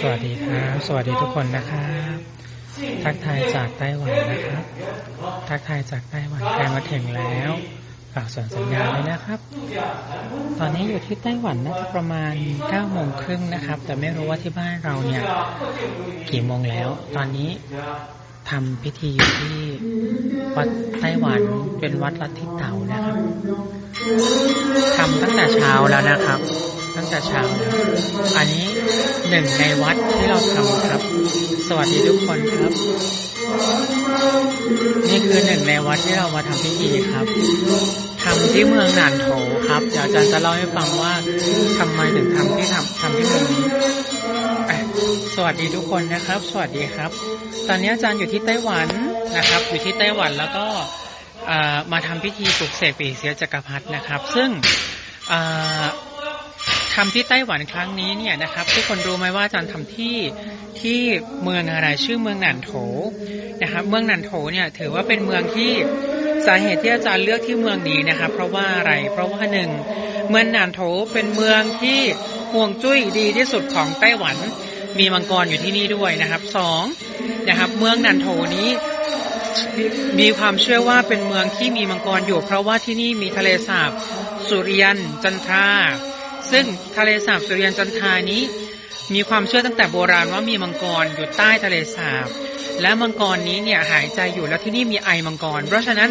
สวัสดีครับ สวัสดีทุกคนนะครับทักทายจากไต้หวันนะครับ ทักทายจากไต้หวันใกล้มาถึงแล้วฝากส่วนสัญญาณเลยนะครับ ตอนนี้อยู่ที่ไต้หวันน่าจะประมาณ9โมงครึ่งนะครับ แต่ไม่รู้ว่าที่บ้านเราเนี่ย กี่โมงแล้ว ตอนนี้ทำพิธีอยู่ที่วัดไต้หวันเป็นวัดลัทธิเต๋านะครับทำตั้งแต่เช้าแล้วนะครับ ตั้งแต่เช้าอันนี้หนึ่งในวัดที่เราทำครับ สวัสดีทุกคนครับ นี่คือหนึ่งในวัดที่เรามาทำพิธีครับทำที่เมืองหนานโถครับเดี๋ยวอาจารย์จะเล่าให้ฟังว่าทำไมถึงทำที่ทำทำที่เมืองนี้สวัสดีทุกคนนะครับ สวัสดีครับ ตอนนี้อาจารย์อยู่ที่ไต้หวันนะครับ อยู่ที่ไต้หวันแล้วก็มาทำพิธีปลุกเสกปีเสียจักรพรรดินะครับ ซึ่ง อ่าทำที่ไต้หวันครั้งนี้เนี่ยนะครับ ทุกคนรู้ไหมว่าอาจารย์ทำที่ที่เมืองอะไรชื่อเมืองหนานโถนะครับ เมืองหนานโถเนี่ยถือว่าเป็นเมืองที่สาเหตุที่อาจารย์เลือกที่เมืองนี้นะครับ เพราะว่าอะไร เพราะว่าหนึ่งเมืองหนานโถเป็นเมืองที่ห่วงจุ้ยดีที่สุดของไต้หวัน มีมังกรอยู่ที่นี่ด้วยนะครับสองนะครับ เมืองนันโถนี้มีมีความเชื่อว่าเป็นเมืองที่มีมังกรอยู่ เพราะว่าที่นี่มีทะเลสาบสุริยันจันทรา ซึ่งทะเลสาบสุริยันจันทานี้ มีความเชื่อตั้งแต่โบราณว่ามีมังกรอยู่ใต้ทะเลสาบ และมังกรนี้เนี่ยหายใจอยู่แล้วที่นี่มีไอมังกร เพราะฉะนั้น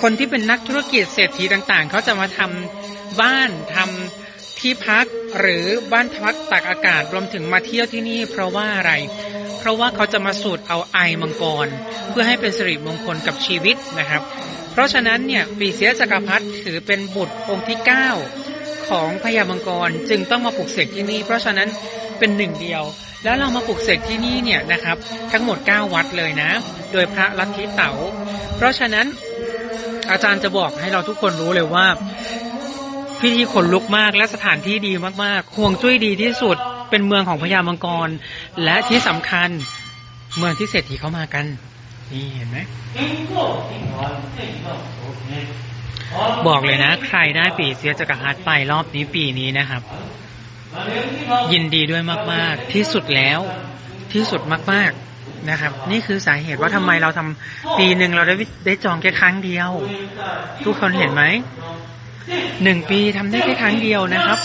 คนที่เป็นนักธุรกิจเศรษฐีต่างๆ เขาจะมาทำบ้านทำที่พักหรือบ้านพักตากอากาศรวมถึงมาเที่ยวที่นี่ เพราะว่าอะไร เพราะว่าเขาจะมาสูดเอาไอมังกร เพื่อให้เป็นสิริมงคลกับชีวิตนะครับ เพราะฉะนั้นเนี่ยปีเสียจักรพรรดิถือเป็นบุตรองค์ที่ 9 ของพญามังกรจึงต้องมาปลุกเสกที่นี่ เพราะฉะนั้นเป็นหนึ่งเดียว แล้วเรามาปลุกเสกที่นี่เนี่ยนะครับ ทั้งหมด 9 วัดเลยนะ โดยพระลัทธิเต๋า เพราะฉะนั้นอาจารย์จะบอกให้เราทุกคนรู้เลยว่าพิธีขนลุกมากและสถานที่ดีมากๆห่วงจุ้ยดีที่สุดเป็นเมืองของพญามังกร และที่สำคัญเมืองที่เศรษฐีเข้ามากัน นี่เห็นไหม บอกเลยนะ ใครได้ปีเสียจักรพรรดิไปรอบนี้ปีนี้นะครับ ยินดีด้วยมาก ๆ ที่สุดแล้ว ที่สุดมาก ๆนะครับ นี่คือสาเหตุว่าทำไมเราทำปีหนึ่งเราได้ได้จองแค่ครั้งเดียว ทุกคนเห็นไหมหนึ่งปีทำได้แค่ครั้งเดียวนะครับ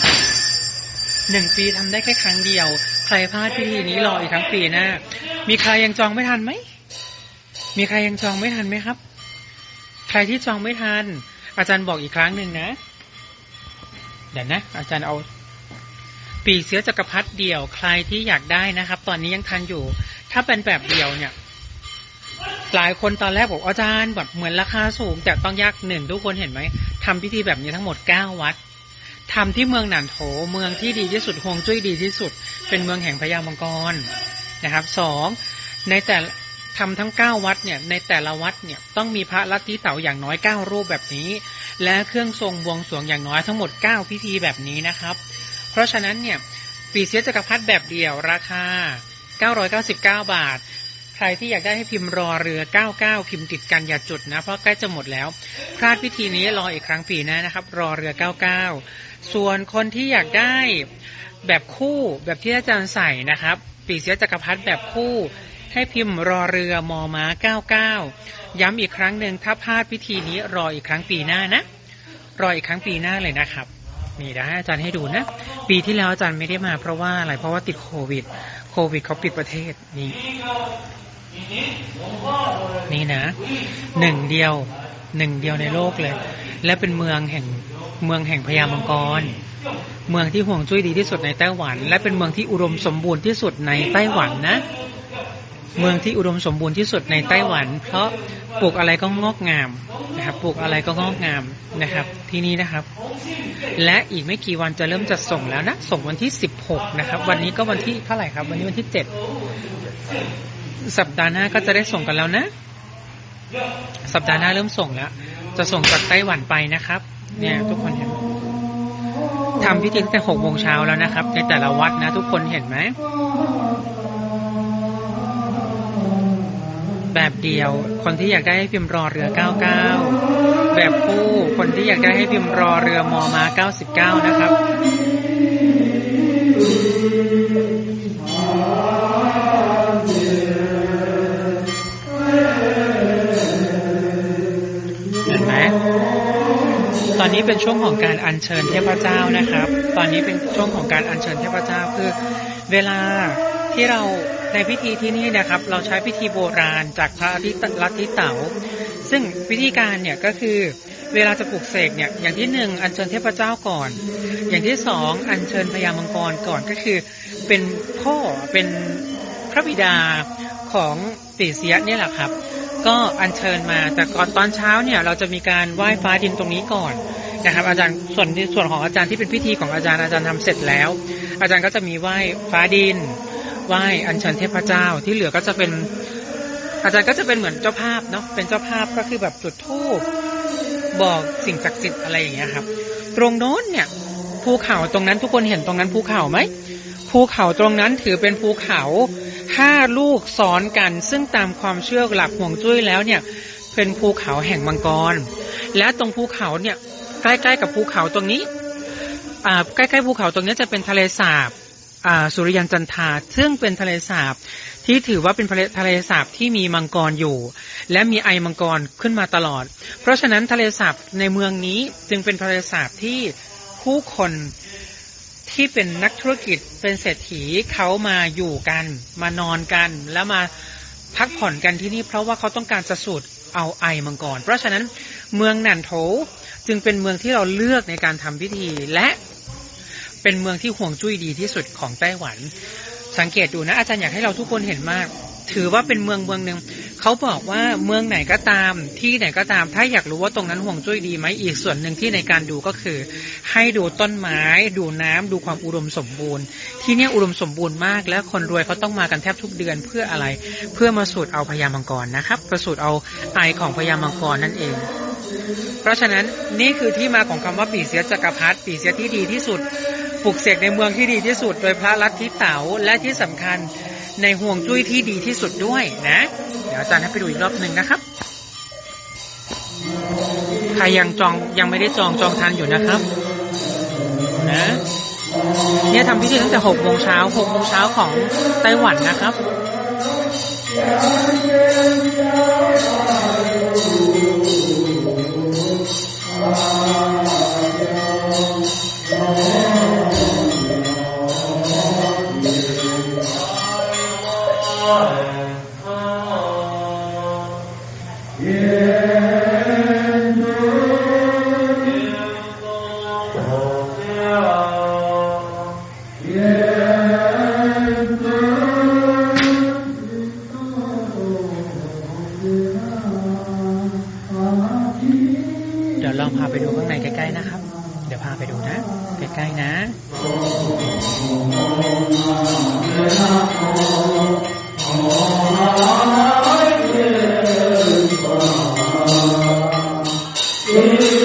หนึ่งปีทำได้แค่ครั้งเดียว ใครพลาดพิธีนี้รออีกครั้งปีหน้ามีใครยังจองไม่ทันไหมมีใครยังจองไม่ทันไหมครับ ใครที่จองไม่ทัน อาจารย์บอกอีกครั้งหนึ่งนะเดี๋ยวนะ อาจารย์เอา ปีเสือจักรพรรดิเดี่ยวใครที่อยากได้นะครับ ตอนนี้ยังทันอยู่ ถ้าเป็นแบบเดียวเนี่ย หลายคนตอนแรกบอกอาจารย์แบบเหมือนราคาสูง แต่ต้องยากหนึ่งทุกคนเห็นไหมทำพิธีแบบนี้ทั้งหมดเก้าวัดทำที่เมืองหนานโถเมืองที่ดีที่สุดฮวงจุ้ยดีที่สุด เป็นเมืองแห่งพญามังกรนะครับสองในแต่ ทำทั้งเก้าวัดเนี่ยในแต่ละวัดเนี่ยต้องมีพระลัทธิเต๋าอย่างน้อยเก้ารูปแบบนี้ และเครื่องทรงบวงสรวงอย่างน้อยทั้งหมดเก้าพิธีแบบนี้นะครับ เพราะฉะนั้นเนี่ยปีเสียจักรพรรดิแบบเดียวราคา 999 บาท ใครที่อยากได้ให้พิมพ์รอเรือ 99 พิมพ์ติดกันอย่าจุดนะ เพราะใกล้จะหมดแล้ว พลาดพิธีนี้รออีกครั้งปีหน้านะครับ รอเรือ 99 ส่วนคนที่อยากได้แบบคู่แบบที่อาจารย์ใส่นะครับ ปีเสียจักรพรรดิแบบคู่ ให้พิมพ์รอเรือมอม้า 99 ย้ำอีกครั้งหนึ่งถ้าพลาดพิธีนี้รออีกครั้งปีหน้านะ รออีกครั้งปีหน้าเลยนะครับนี่เดี๋ยวให้อาจารย์ให้ดูนะ ปีที่แล้วอาจารย์ไม่ได้มาเพราะว่าอะไรเพราะว่าติดโควิด โควิดเขาปิดประเทศนี่นี่นะหนึ่งเดียวหนึ่งเดียวในโลกเลย และเป็นเมืองแห่งเมืองแห่งพญามังกร เมืองที่ห่วงจุ้ยดีที่สุดในไต้หวัน และเป็นเมืองที่อุดมสมบูรณ์ที่สุดในไต้หวันนะ เมืองที่อุดมสมบูรณ์ที่สุดในไต้หวัน เพราะปลูกอะไรก็งอกงามนะครับ ปลูกอะไรก็งอกงามนะครับ ที่นี่นะครับ และอีกไม่กี่วันจะเริ่มจัดส่งแล้วนะ ส่งวันที่ 16 นะครับ วันนี้ก็วันที่เท่าไหร่ครับ วันนี้วันที่ 7 สัปดาห์หน้าก็จะได้ส่งกันแล้วนะ สัปดาห์หน้าเริ่มส่งแล้ว จะส่งจากไต้หวันไปนะครับ เนี่ยทุกคนเห็นทำพิธีตั้งแต่หกโมงเช้าแล้วนะครับ ในแต่ละวัดนะ ทุกคนเห็นไหม แบบเดียว คนที่อยากได้ให้พิมพ์รอเรือ 99 แบบคู่ คนที่อยากได้ให้พิมพ์รอเรือมอมา 99 นะครับตอนนี้เป็นช่วงของการอัญเชิญเทพเจ้านะครับ ตอนนี้เป็นช่วงของการอัญเชิญเทพเจ้าคือ เวลา ที่เราในพิธีที่นี่นะครับ เราใช้พิธีโบราณจากพระอาทิตย์ลัทธิเต๋าซึ่งวิธีการเนี่ยก็คือเวลาจะปลุกเสกเนี่ยอย่างที่หนึ่งอัญเชิญเทพเจ้าก่อน อย่างที่สองอัญเชิญพญามังกรก่อนก็คือ เป็นพ่อเป็นพระบิดาของตีเสียเนี่ยแหละครับ ก็อัญเชิญมาแต่ก่อนตอนเช้าเนี่ยเราจะมีการไหว้ฟ้าดินตรงนี้ก่อนนะครับ อาจารย์ส่วนส่วนของอาจารย์ที่เป็นพิธีของอาจารย์อาจารย์ทำเสร็จแล้ว อาจารย์ก็จะมีไหว้ฟ้าดิน ไหว้อัญเชิญเทพเจ้า ที่เหลือก็จะเป็น อาจารย์ก็จะเป็นเหมือนเจ้าภาพเนาะเป็นเจ้าภาพก็คือแบบจุดธูปบอกสิ่งศักดิ์สิทธิ์อะไรอย่างเงี้ยครับ ตรงโน้นเนี่ยภูเขาตรงนั้นทุกคนเห็นตรงนั้นภูเขาไหมภูเขาตรงนั้นถือเป็นภูเขาห้าลูกซ้อนกัน ซึ่งตามความเชื่อหลักห่วงจุ้ยแล้วเนี่ย เป็นภูเขาแห่งมังกร และตรงภูเขาเนี่ยใกล้ๆกับภูเขาตรงนี้อ่าใกล้ๆภูเขาตรงนี้จะเป็นทะเลสาบ สุริยันจันทาซึ่งเป็นทะเลสาบที่ถือว่าเป็นทะเลสาบที่มีมังกรอยู่ และมีไอมังกรขึ้นมาตลอด เพราะฉะนั้นทะเลสาบในเมืองนี้จึงเป็นทะเลสาบที่ผู้คนที่เป็นนักธุรกิจเป็นเศรษฐีเขามาอยู่กัน มานอนกัน แล้วมาพักผ่อนกันที่นี่ เพราะว่าเขาต้องการจะสูดเอาไอมังกรเพราะฉะนั้นเมืองนันโถจึงเป็นเมืองที่เราเลือกในการทำพิธีและ เป็นเมืองที่ห่วงจุ้ยดีที่สุดของไต้หวัน สังเกตดูนะอาจารย์อยากให้เราทุกคนเห็นมาก ถือว่าเป็นเมืองเมืองหนึ่งเขาบอกว่าเมืองไหนก็ตาม ที่ไหนก็ตาม ถ้าอยากรู้ว่าตรงนั้นห่วงจุ้ยดีไหมอีกส่วนหนึ่งที่ในการดูก็คือ ให้ดูต้นไม้ ดูน้ำดูความอุดมสมบูรณ์ ที่นี่อุดมสมบูรณ์มาก และคนรวยเขาต้องมากันแทบทุกเดือนเพื่ออะไร เพื่อมาสูดเอาพญามังกรนะครับประสูดเอาไอของพญามังกรนั่นเอง เพราะฉะนั้นนี่คือที่มาของคำว่าปีเสียจักรพรรดิปีเสียที่ดีที่สุด ปลุกเสกในเมืองที่ดีที่สุด โดยพระลัทธิเต๋าและที่สำคัญในห่วงจุ้ยที่ดีที่สุดด้วยนะ เดี๋ยวอาจารย์ให้ไปดูอีกรอบหนึ่งนะครับ ใครยังจองยังไม่ได้จองจองทันอยู่นะครับ นะเนี่ยทำพิธีตั้งแต่หกโมงเช้าหกโมงเช้าของไต้หวันนะครับ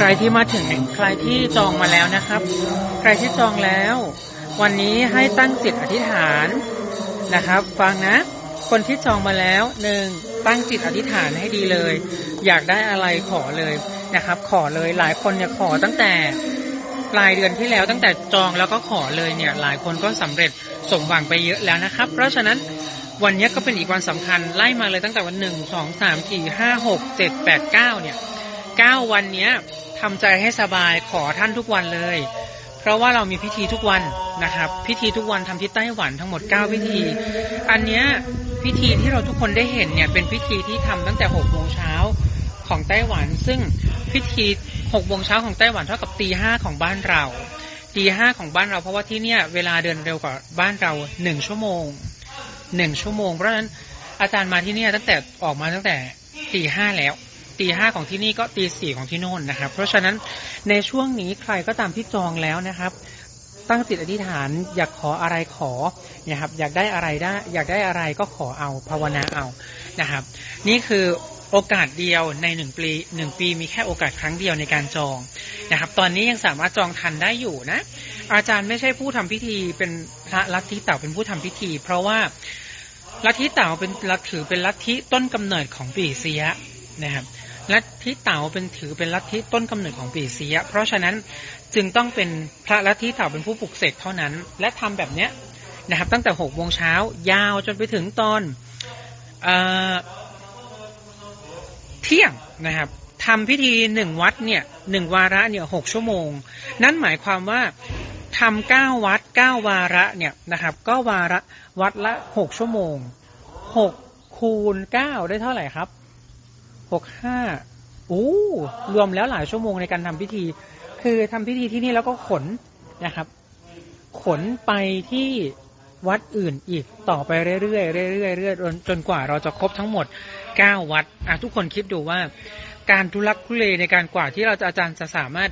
ใครที่มาถึงใครที่จองมาแล้วนะครับ ใครที่จองแล้ว วันนี้ให้ตั้งจิตอธิษฐานนะครับ ฟังนะ คนที่จองมาแล้วหนึ่งตั้งจิตอธิษฐานให้ดีเลย อยากได้อะไรขอเลยนะครับ ขอเลยหลายคนเนี่ยขอตั้งแต่ปลายเดือนที่แล้วตั้งแต่จองแล้วก็ขอเลยเนี่ย หลายคนก็สำเร็จสมหวังไปเยอะแล้วนะครับ เพราะฉะนั้นวันนี้ก็เป็นอีกวันสำคัญไล่มาเลยตั้งแต่วันหนึ่งสองสามสี่ห้าหกเจ็ดแปดเก้าเนี่ย เก้าวันเนี้ยทำใจให้สบายขอท่านทุกวันเลย เพราะว่าเรามีพิธีทุกวันนะครับ พิธีทุกวันทำที่ไต้หวันทั้งหมดเก้าพิธี อันเนี้ยพิธีที่เราทุกคนได้เห็นเนี่ยเป็นพิธีที่ทำตั้งแต่หกโมงเช้าของไต้หวัน ซึ่งพิธีหกโมงเช้าของไต้หวันเท่ากับตีห้าของบ้านเราตีห้าของบ้านเราเพราะว่าที่เนี่ยเวลาเดินเร็วกว่าบ้านเราหนึ่งชั่วโมงหนึ่งชั่วโมง เพราะฉะนั้นอาจารย์มาที่เนี่ยตั้งแต่ออกมาตั้งแต่ตีห้าแล้ว ตีห้าของที่นี่ก็ตีสี่ของที่โน่นนะครับ เพราะฉะนั้นในช่วงนี้ใครก็ตามที่จองแล้วนะครับ ตั้งจิตอธิษฐานอยากขออะไรขอนะครับ อยากได้อะไรได้ อยากได้อะไรก็ขอเอาภาวนาเอานะครับ นี่คือโอกาสเดียวในหนึ่งปีหนึ่งปีมีแค่โอกาสครั้งเดียวในการจองนะครับ ตอนนี้ยังสามารถจองทันได้อยู่นะ อาจารย์ไม่ใช่ผู้ทำพิธีเป็นพระลัทธิเต่าเป็นผู้ทำพิธี เพราะว่าลัทธิเต่าเป็นลัทถือเป็นลัทธิต้นกำเนิดของปีเสียนะครับ ลัทธิเต่าเป็นถือเป็นลัทธิต้นกำเนิดของปีเสีย เพราะฉะนั้นจึงต้องเป็นพระลัทธิเต่าเป็นผู้ปลุกเสกเท่านั้น และทำแบบเนี้ยนะครับตั้งแต่หกโมงเช้ายาวจนไปถึงตอนเอ่อเที่ยงนะครับทำพิธีหนึ่งวัดเนี่ยหนึ่งวาระเนี่ยหกชั่วโมง นั่นหมายความว่าทำเก้าวัดเก้าวาระเนี่ยนะครับ ก็วาระวัดละหกชั่วโมงหกคูณเก้าได้เท่าไหร่ครับ หกห้าอู้รวมแล้วหลายชั่วโมงในการทำพิธี คือทำพิธีที่นี่แล้วก็ขนนะครับ ขนไปที่วัดอื่นอีกต่อไปเรื่อยๆเรื่อยๆเรื่อยๆจนจนกว่าเราจะครบทั้งหมด 9 วัดอะทุกคนคิดดูว่าการทุลักทุเลในการกว่าที่เราจะอาจารย์จะสามารถ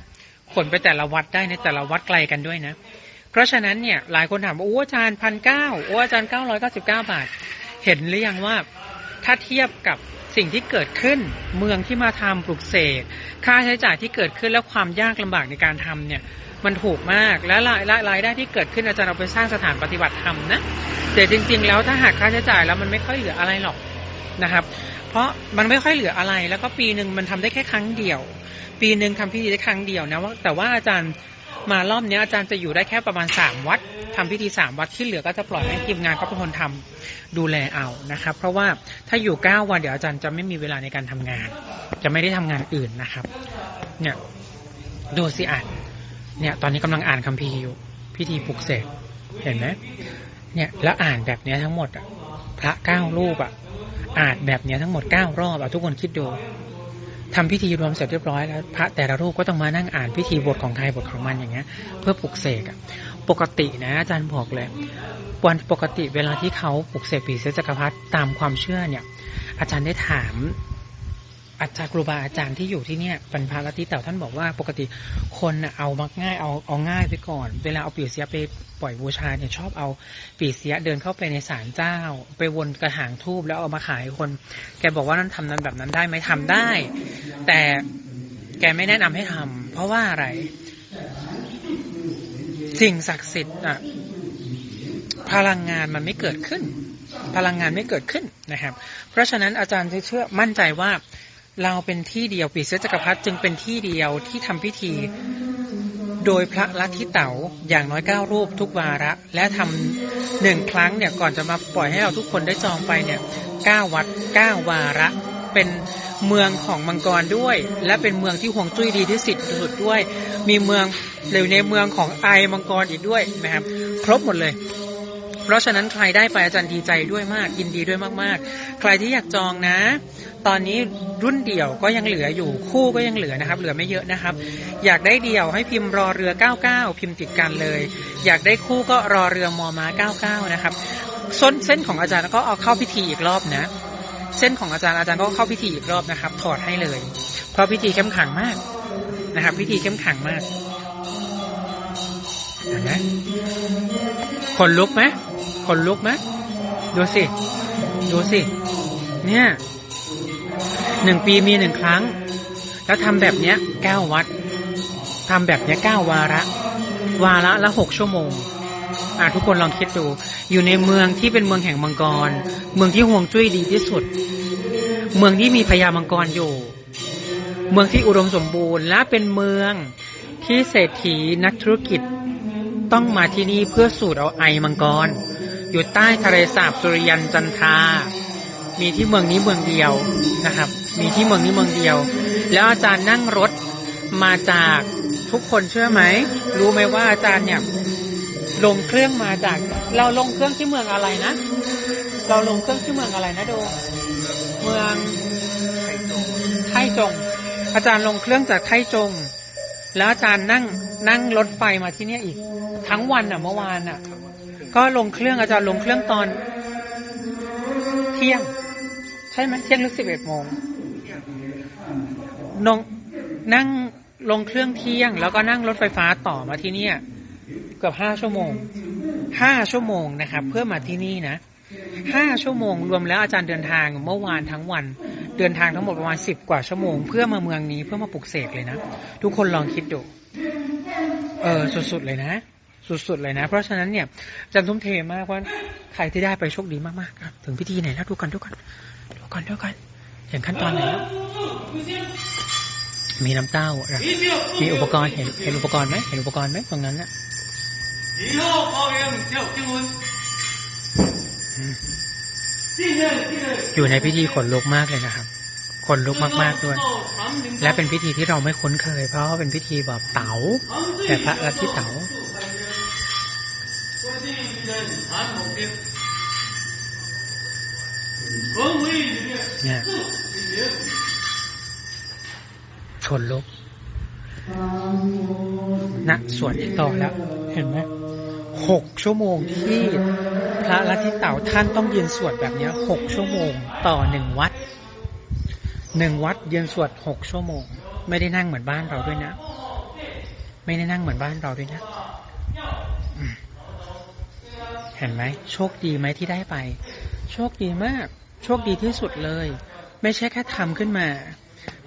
ขนไปแต่ละวัดได้ในแต่ละวัดไกลกันด้วยนะ เพราะฉะนั้นเนี่ยหลายคนถามว่าโอ้อาจารย์พันเก้าโอ้อาจารย์เก้าร้อยเก้าสิบเก้าบาท เห็นหรือยังว่าถ้าเทียบกับ สิ่งที่เกิดขึ้นเมืองที่มาทำปลุกเสกค่าใช้จ่ายที่เกิดขึ้นและความยากลำบากในการทำเนี่ยมันถูกมาก และรายรายรายได้ที่เกิดขึ้นอาจารย์เอาไปสร้างสถานปฏิบัติธรรมนะแต่จริง ๆ แล้วถ้าหากค่าใช้จ่ายแล้วมันไม่ค่อยเหลืออะไรหรอกนะครับ เพราะมันไม่ค่อยเหลืออะไร แล้วก็ปีหนึ่งมันทำได้แค่ครั้งเดียว ปีหนึ่งทำพิธีได้ครั้งเดียวนะว่าแต่ว่าอาจารย์ มารอบนี้อาจารย์จะอยู่ได้แค่ประมาณสามวัดทำพิธีสามวัดที่เหลือก็จะปล่อยให้ทีมงานเขาเป็นคนทำดูแลเอานะครับ เพราะว่าถ้าอยู่เก้าวันเดี๋ยวอาจารย์จะไม่มีเวลาในการทำงาน จะไม่ได้ทำงานอื่นนะครับ เนี่ยดูสิอ่านเนี่ย ตอนนี้กำลังอ่านคัมภีร์อยู่ พิธีปลุกเสกเห็นไหมเนี่ยแล้วอ่านแบบนี้ทั้งหมดอะพระเก้ารูปอะอ่านแบบนี้ทั้งหมดเก้ารอบอะทุกคนคิดดู ทำพิธีรวมเสร็จเรียบร้อยแล้วพระแต่ละรูปก็ต้องมานั่งอ่านพิธีบทของใครบทของมันอย่างเงี้ย เพื่อปลุกเสกอะปกตินะอาจารย์บอกเลยวันปกติเวลาที่เขาปลุกเสกผีเสจักรพรรดิตามความเชื่อเนี่ย อาจารย์ได้ถาม อาจารย์ครูบาอาจารย์ที่อยู่ที่เนี่ยป็นพระลัทธิเต่าท่านบอกว่าปกติคนเอามักง่ายเอาเอาง่ายไปก่อน เวลาเอาปีเสียไปปล่อยบูชาเนี่ยชอบเอาปีเสียเดินเข้าไปในศาลเจ้า ไปวนกระถางทูบแล้วเอามาขายคน แกบอกว่านั้นทำนั้นแบบนั้นได้ไหมทำได้ แต่แกไม่แนะนำให้ทำเพราะว่าอะไร สิ่งศักดิ์สิทธิ์อะพลังงานมันไม่เกิดขึ้น พลังงานไม่เกิดขึ้นนะครับ เพราะฉะนั้นอาจารย์จะเชื่อมั่นใจว่า เราเป็นที่เดียวปีเสจักรพรรดิจึงเป็นที่เดียวที่ทำพิธี โดยพระลัทธิเต๋าอย่างน้อยเก้ารูปทุกวาระ และทำหนึ่งครั้งเนี่ยก่อนจะมาปล่อยให้เราทุกคนได้จองไปเนี่ยเก้าวัดเก้าวาระ เป็นเมืองของมังกรด้วย และเป็นเมืองที่ห่วงจุ้ยดีที่สุดด้วย มีเมืองหรือในเมืองของไอมังกรอีกด้วยนะครับ ครบหมดเลย เพราะฉะนั้นใครได้ไปอาจารย์ดีใจด้วยมากยินดีด้วยมากๆ ใครที่อยากจองนะ ตอนนี้รุ่นเดี่ยวก็ยังเหลืออยู่คู่ก็ยังเหลือนะครับ เหลือไม่เยอะนะครับ อยากได้เดี่ยวให้พิมพ์รอเรือ 99 พิมพ์ติดกันเลย อยากได้คู่ก็รอเรือมอมา99 นะครับส้นเส้นของอาจารย์ก็เอาเข้าพิธีอีกรอบนะ เส้นของอาจารย์อาจารย์ก็เข้าพิธีอีกรอบนะครับ ถอดให้เลย เพราะพิธีเข้มขังมากนะครับ พิธีเข้มขังมากนไหมขนลุกไหม ขนลุกไหมดูสิ ดูสิ เนี่ยหนึ่งปีมีหนึ่งครั้ง แล้วทำแบบเนี้ยเก้าวัดทำแบบเนี้ยเก้าวาระ วาระละหกชั่วโมงอะทุกคนลองคิดดู อยู่ในเมืองที่เป็นเมืองแห่งมังกร เมืองที่ห่วงจุ้ยดีที่สุด เมืองที่มีพญามังกรอยู่ เมืองที่อุดมสมบูรณ์ และเป็นเมืองที่เศรษฐีนักธุรกิจต้องมาที่นี่เพื่อสูดเอาไอมังกร อยู่ใต้ทะเลสาบสุริยันจันทา มีที่เมืองนี้เมืองเดียวนะครับ มีที่เมืองนี้เมืองเดียว แล้วอาจารย์นั่งรถมาจากทุกคนเชื่อไหม รู้ไหมว่าอาจารย์เนี่ยลงเครื่องมาจาก เราลงเครื่องที่เมืองอะไรนะ เราลงเครื่องที่เมืองอะไรนะโดเมืองไทจง อาจารย์ลงเครื่องจากไทจง แล้วอาจารย์นั่งนั่งรถไฟมาที่เนี่ยอีก ทั้งวันอะเมื่อวานอะ ก็ลงเครื่องอาจารย์ลงเครื่องตอนเที่ยง ใช่ไหมเที่ยงหรือสิบเอ็ดโมงนงนั่งลงเครื่องเที่ยง แล้วก็นั่งรถไฟฟ้าต่อมาที่เนี่ยเกือบห้าชั่วโมงห้าชั่วโมงนะครับ เพื่อมาที่นี่นะห้าชั่วโมงรวมแล้วอาจารย์เดินทางเมื่อวานทั้งวัน เดินทางทั้งหมดประมาณสิบกว่าชั่วโมง เพื่อมาเมืองนี้เพื่อมาปลุกเสกเลยนะ ทุกคนลองคิดดู เออสุดๆเลยนะ สุดๆเลยนะ เพราะฉะนั้นเนี่ยจันทุ่มเทมากพราะใครที่ได้ไปโชคดีมากๆครับ ถึงพิธีไหนแล้วดูกันดูกันดูกันดูกันอย่างขั้นตอนไหนแล้วมีน้ำเต้านะมีอุปกรณ์เห็นเห็นอุปกรณ์ไหมเห็นอุปกรณ์ไหมตรงนั้นนะอยู่ในพิธีขนลุกมากเลยนะครับขนลุกมาก ๆ ด้วย และเป็นพิธีที่เราไม่คุ้นเคย เพราะเป็นพิธีแบบเต๋าแต่พระลัทธิเต๋า เนี่ยชนลุกนะสวดอีกต่อแล้ว เห็นไหมหกชั่วโมงที่พระลัทิเต่าท่านต้องยืนสวดแบบนี้หกชั่วโมงต่อหนึ่งวัดหนึ่งวัดยืนสวดหกชั่วโมง ไม่ได้นั่งเหมือนบ้านเราด้วยนะ ไม่ได้นั่งเหมือนบ้านเราด้วยนะ เห็นไหมโชคดีไหมที่ได้ไป โชคดีมาก โชคดีที่สุดเลย ไม่ใช่แค่ทำขึ้นมา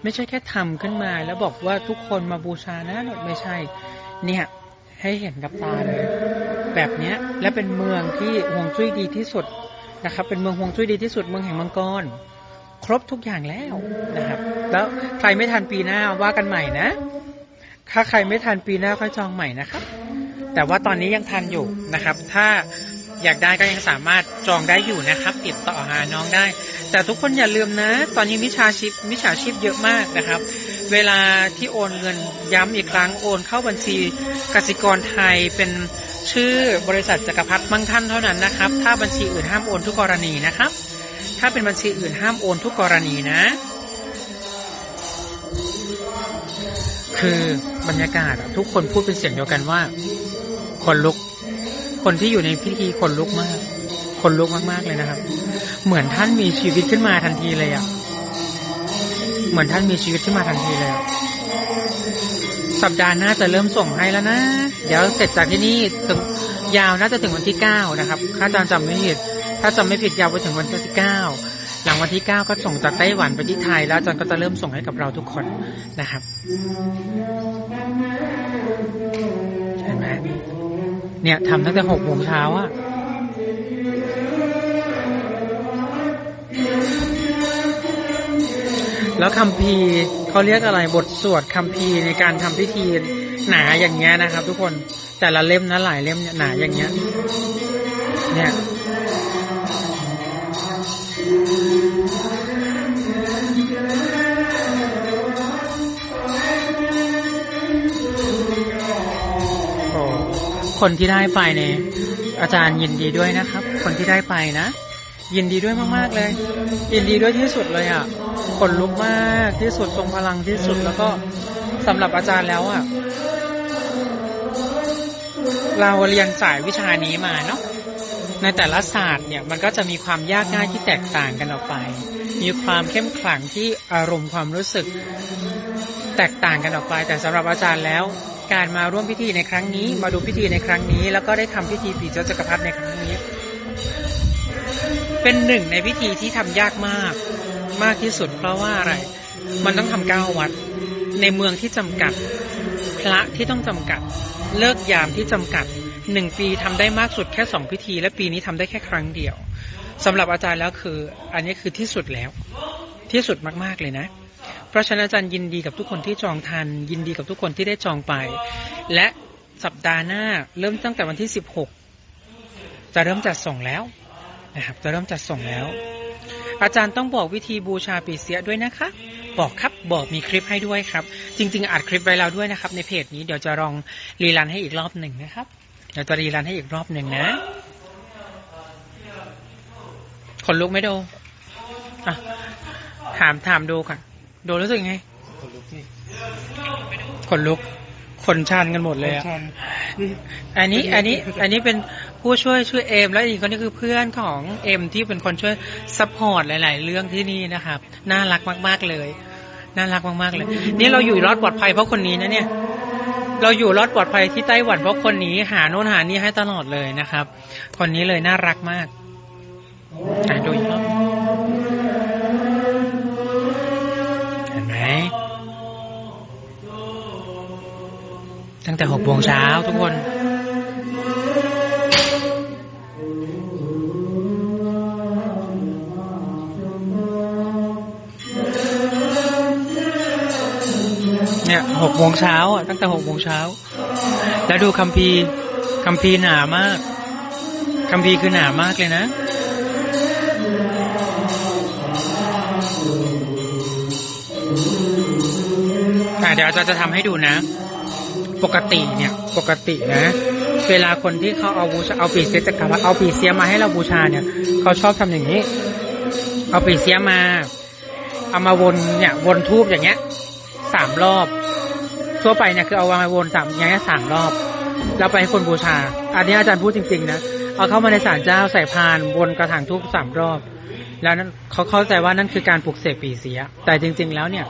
ไม่ใช่แค่ทำขึ้นมา แล้วบอกว่าทุกคนมาบูชานะไม่ใช่ เนี่ยให้เห็นกับตาเลยแบบเนี้ยและเป็นเมืองที่ฮวงจุ้ยดีที่สุดนะครับ เป็นเมืองฮวงจุ้ยดีที่สุดเมืองแห่งมังกร ครบทุกอย่างแล้วนะครับ แล้วใครไม่ทันปีหน้าว่ากันใหม่นะ ถ้าใครไม่ทันปีหน้าค่อยจองใหม่นะครับ แต่ว่าตอนนี้ยังทันอยู่นะครับ ถ้า อยากได้ก็ยังสามารถจองได้อยู่นะครับ ติดต่อหาน้องได้ แต่ทุกคนอย่าลืมนะ ตอนนี้มิชาชีพมิชาชีพเยอะมากนะครับ เวลาที่โอนเงินย้ำอีกครั้งโอนเข้าบัญชีกสิกรไทยเป็นชื่อบริษัทจักรพรรดิมั่งคั่งเท่านั้นนะครับ ถ้าบัญชีอื่นห้ามโอนทุกกรณีนะครับ ถ้าเป็นบัญชีอื่นห้ามโอนทุกกรณีนะ คือบรรยากาศทุกคนพูดเป็นเสียงเดียวกันว่าคนลุก คนที่อยู่ในพิธีคนลุกมาก คนลุกมากๆเลยนะครับ เหมือนท่านมีชีวิตขึ้นมาทันทีเลยอะเหมือนท่านมีชีวิตขึ้นมาทันทีเลยอะสัปดาห์หน้าจะเริ่มส่งให้แล้วนะ เดี๋ยวเสร็จจากที่นี่ถึงยาวน่าจะถึงวันที่เก้านะครับ ถ้าอาจารย์จำไม่ผิด ถ้าจำไม่ผิดยาวไปถึงวันที่เก้าหลังวันที่เก้าก็ส่งจากไต้หวันไปที่ไทย แล้วอาจารย์ก็จะเริ่มส่งให้กับเราทุกคนนะครับเห็นไหม เนี่ยทำตั้งแต่หกโมงเช้าอะแล้วคัมภีเขาเรียกอะไรบทสวดคัมภีในการทำพิธีหนาอย่างเงี้ยนะครับ ทุกคนแต่ละเล่มนะหลายเล่มเนี่ยหนาอย่างเงี้ย เนี่ย คนที่ได้ไปเนี่ยอาจารย์ยินดีด้วยนะครับ คนที่ได้ไปนะ ยินดีด้วยมากๆเลย ยินดีด้วยที่สุดเลยอะขนลุกมากที่สุดทรงพลังที่สุดแล้วก็สำหรับอาจารย์แล้วอะเราเรียนสายวิชานี้มาเนาะในแต่ละศาสตร์เนี่ยมันก็จะมีความยากง่ายที่แตกต่างกันออกไป มีความเข้มขลังที่อารมณ์ความรู้สึก แตกต่างกันออกไป แต่สำหรับอาจารย์แล้ว การมาร่วมพิธีในครั้งนี้ มาดูพิธีในครั้งนี้ แล้วก็ได้ทำพิธีปีเจ้าจักรพรรดิในครั้งนี้ เป็นหนึ่งในพิธีที่ทำยากมาก มากที่สุดเพราะว่าอะไร มันต้องทำเก้าวัด ในเมืองที่จำกัด พระที่ต้องจำกัด เลิกยามที่จำกัดหนึ่งปีทำได้มากสุดแค่สองพิธี และปีนี้ทำได้แค่ครั้งเดียวสำหรับอาจารย์แล้วคือ อันนี้คือที่สุดแล้ว ที่สุดมากๆเลยนะ เพราะฉะนั้นอาจารย์ยินดีกับทุกคนที่จองทัน ยินดีกับทุกคนที่ได้จองไป และสัปดาห์หน้าเริ่มตั้งแต่วันที่สิบหกจะเริ่มจัดส่งแล้วนะครับจะเริ่มจัดส่งแล้ว อาจารย์ต้องบอกวิธีบูชาปีเสียด้วยนะคะ บอกครับบอกมีคลิปให้ด้วยครับ จริง ๆอัดคลิปไว้แล้วด้วยนะครับ ในเพจนี้เดี๋ยวจะลองรีรันให้อีกรอบหนึ่งนะครับเดี๋ยวจะรีรันให้อีกรอบหนึ่งนะขนลุกไหมโดอะถามถามดูก่อนโดรู้สึกไงคนลุกนี่ขนลุกขนชันกันหมดเลยอะชันนี่อันนี้อันนี้อันนี้เป็นผู้ช่วยช่วยเอม แล้วอีกคนนี้คือเพื่อนของเอมที่เป็นคนช่วยซัพพอร์ตหลาย ๆ เรื่องที่นี่นะครับ น่ารักมาก ๆ เลย น่ารักมาก ๆ เลย นี่เราอยู่รอดปลอดภัยเพราะคนนี้นะเนี่ย เราอยู่รอดปลอดภัยที่ไต้หวันเพราะคนนี้หาโน่นหานี่ให้ตลอดเลยนะครับ คนนี้เลยน่ารักมากอะดูอีก ตั้งแต่หกโมงเช้าทุกคน เนี่ยหกโมงเช้าอะตั้งแต่หกโมงเช้า แล้วดูคัมภีร์คัมภีร์หนามากคัมภีร์คือหนามากเลยนะอ่เดี๋ยวอาจาจะทำให้ดูนะ ปกติเนี่ยปกตินะ เวลาคนที่เขาเอาบูชาเอาปีเสียจากกรรมเอาปีเสียมาให้เราบูชาเนี่ยเขาชอบทำอย่างนี้ เอาปีเสียมา เอามาวนเนี่ยวนทูบอย่างเงี้ยสามรอบ ทั่วไปเนี่ยคือเอามาวนสามอย่างเงี้ยสามรอบแล้วไปให้คนบูชา อันนี้อาจารย์พูดจริงๆนะเอาเข้ามาในศาลเจ้าใส่พานวนกระถางทูบสามรอบ แล้วนั้นเขาเข้าใจว่านั่นคือการปลุกเสกปีเสีย แต่จริง ๆ แล้วเนี่ย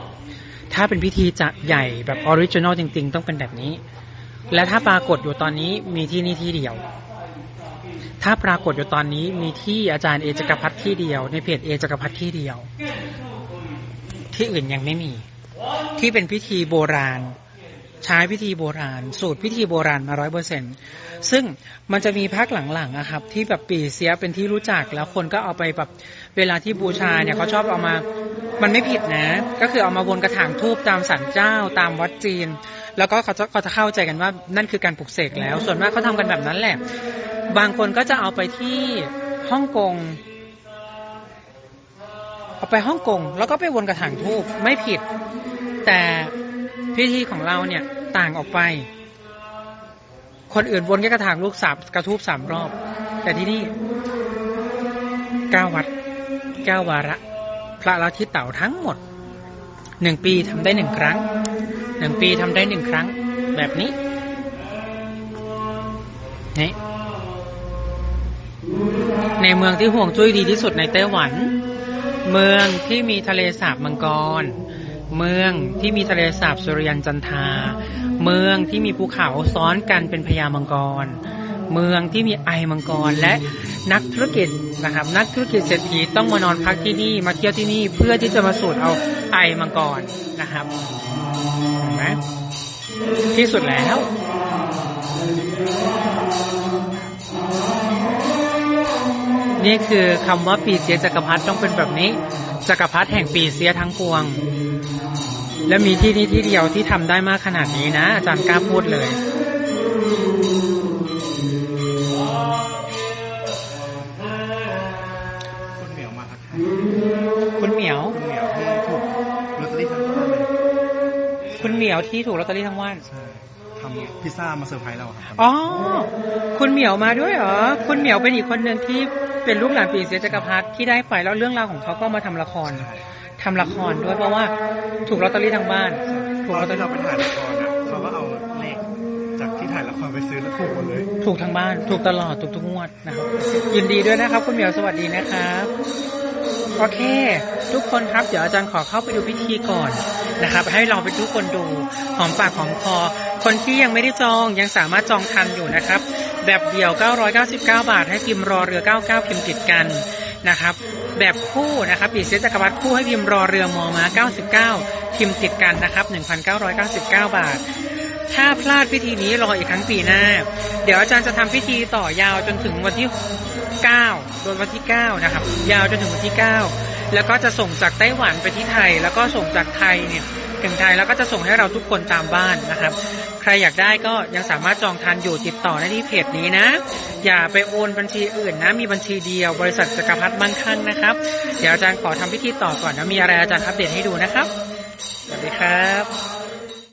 ถ้าเป็นพิธีจะใหญ่แบบออริจินอลจริง ๆ ต้องเป็นแบบนี้ และถ้าปรากฏอยู่ตอนนี้มีที่นี่ที่เดียว ถ้าปรากฏอยู่ตอนนี้มีที่อาจารย์เอจักพัฒที่เดียว ในเพจเอจักพัฒที่เดียว ที่อื่นยังไม่มี ที่เป็นพิธีโบราณ ใช้พิธีโบราณ สูตรพิธีโบราณมาร้อยเปอร์เซ็นซึ่งมันจะมีพักหลังๆอะครับ ที่แบบปีเสียเป็นที่รู้จักแล้วคนก็เอาไปแบบเวลาที่บูชาเนี่ยเขาชอบเอามา มันไม่ผิดนะ ก็คือเอามาวนกระถางทูบตามสันเจ้าตามวัดจีน แล้วก็เขาจะเขาจะเข้าใจกันว่านั่นคือการปลุกเสกแล้ว ส่วนมากเขาทำกันแบบนั้นแหละ บางคนก็จะเอาไปที่ฮ่องกงเอาไปฮ่องกงแล้วก็ไปวนกระถางทูบไม่ผิด แต่พิธีของเราเนี่ยต่างออกไป คนอื่นวนแค่กระถางลูกสามกระทูบสามรอบ แต่ที่นี่เก้าวัดเก้าวาระ พระลัทธิเต่าทั้งหมดหนึ่งปีทำได้หนึ่งครั้งหนึ่งปีทำได้หนึ่งครั้ง แบบนี้นี่ในเมืองที่ห่วงจุ้ยดีที่สุดในไต้หวัน เมืองที่มีทะเลสาบมังกร เมืองที่มีทะเลสาบสุริยันจันทา เมืองที่มีภูเขาซ้อนกันเป็นพญามังกร เมืองที่มีไอมังกรและนักธุรกิจนะครับ นักธุรกิจเศรษฐีต้องมานอนพักที่นี่มาเที่ยวที่นี่เพื่อที่จะมาสูดเอาไอมังกรนะครับเห็นไหมที่สุดแล้วนี่คือคำว่าปีเสียจักรพรรดิต้องเป็นแบบนี้ จักรพรรดิแห่งปีเสียทั้งปวง และมีที่นี้ที่เดียวที่ทำได้มากขนาดนี้นะ อาจารย์กล้าพูดเลย ยวที่ถูกลอตเตอรี่ทั้งวันใช่ทำพิซซ่ามาเซอร์ไพรส์เราครับอ๋อ คุณเหมียวมาด้วยเหรอ คุณเหมียวเป็นอีกคนหนึ่งที่เป็นลูกหลานปีเสียจักรพรรดิที่ได้ไปแล้วเรื่องราวของเขาก็มาทำละครใช่ทำละครด้วยเพราะว่าถูกลอตเตอรี่ทั้งบ้าน ถูกตลออนตเตอที่รี่เราไปถ่ายละครอะเขาก็เอาเลขจากที่ถ่ายละครไปซื้อแล้วถูกหมดเลย ถูกทั้งบ้าน ถูกตลอด ถูกทุกงวดนะครับ ยินดีด้วยนะครับ คุณเหมียวสวัสดีนะครับ โอเค ทุกคนครับ เดี๋ยวอาจารย์ขอเข้าไปดูพิธีก่อน นะครับ ให้ลองไปทุกคนดูหอมปากหอมคอ คนที่ยังไม่ได้จองยังสามารถจองทันอยู่นะครับ แบบเดี่ยว 999 บาท ให้พิมพ์รอเรือ 99พิมพ์ติดกันนะครับ แบบคู่นะครับปีเสียจักรวรรดิคู่ให้พิมพ์รอเรือมอมา 99 พิมพ์ติดกันนะครับ 1,999 บาทถ้าพลาดพิธีนี้รออีกครั้งปีหน้า เดี๋ยวอาจารย์จะทำพิธีต่อยาวจนถึงวันที่ 9 โดยวันที่ 9 นะครับ ยาวจนถึงวันที่ 9 แล้วก็จะส่งจากไต้หวันไปที่ไทย แล้วก็ส่งจากไทยเนี่ยถึงไทยแล้วก็จะส่งให้เราทุกคนตามบ้านนะครับ ใครอยากได้ก็ยังสามารถจองทันอยู่ติดต่อได้ที่เพจนี้นะ อย่าไปโอนบัญชีอื่นนะ มีบัญชีเดียวบริษัทจักรพัฒน์มั่งคั่งนะครับ เดี๋ยวอาจารย์ขอทำพิธีต่อก่อนนะมีอะไรอาจารย์อัปเดตให้ดูนะครับ สวัสดีครับ